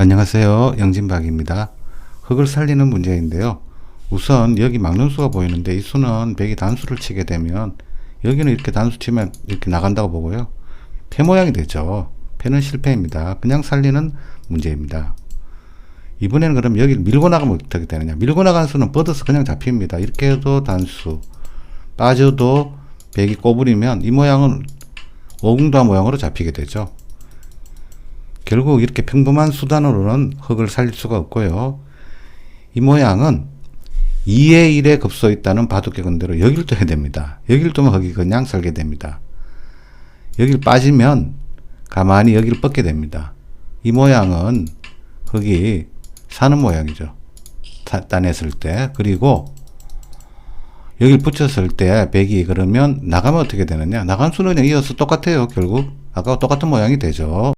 안녕하세요. 영진박입니다. 흙을 살리는 문제인데요. 우선 여기 막는 수가 보이는데 이 수는 100이 단수를 치게 되면 여기는 이렇게 단수 치면 이렇게 나간다고 보고요. 폐 모양이 되죠. 폐는 실패입니다. 그냥 살리는 문제입니다. 이번에는 그럼 여기를 밀고 나가면 어떻게 되느냐. 밀고 나간 수는 뻗어서 그냥 잡힙니다. 이렇게 해도 단수. 빠져도 100이 꼬부리면 이 모양은 오궁도화 모양으로 잡히게 되죠. 결국 이렇게 평범한 수단으로는 흙을 살릴 수가 없고요. 이 모양은 2의 1에 급소 있다는 바둑격언대로 여기를 둬야 됩니다. 여기를 두면 흙이 그냥 살게 됩니다. 여기를 빠지면 가만히 여기를 뻗게 됩니다. 이 모양은 흙이 사는 모양이죠. 타- 따냈을 때. 그리고 여기를 붙였을 때 백이 그러면 나가면 어떻게 되느냐. 나간 수는 이어서 똑같아요. 결국. 아까 똑같은 모양이 되죠.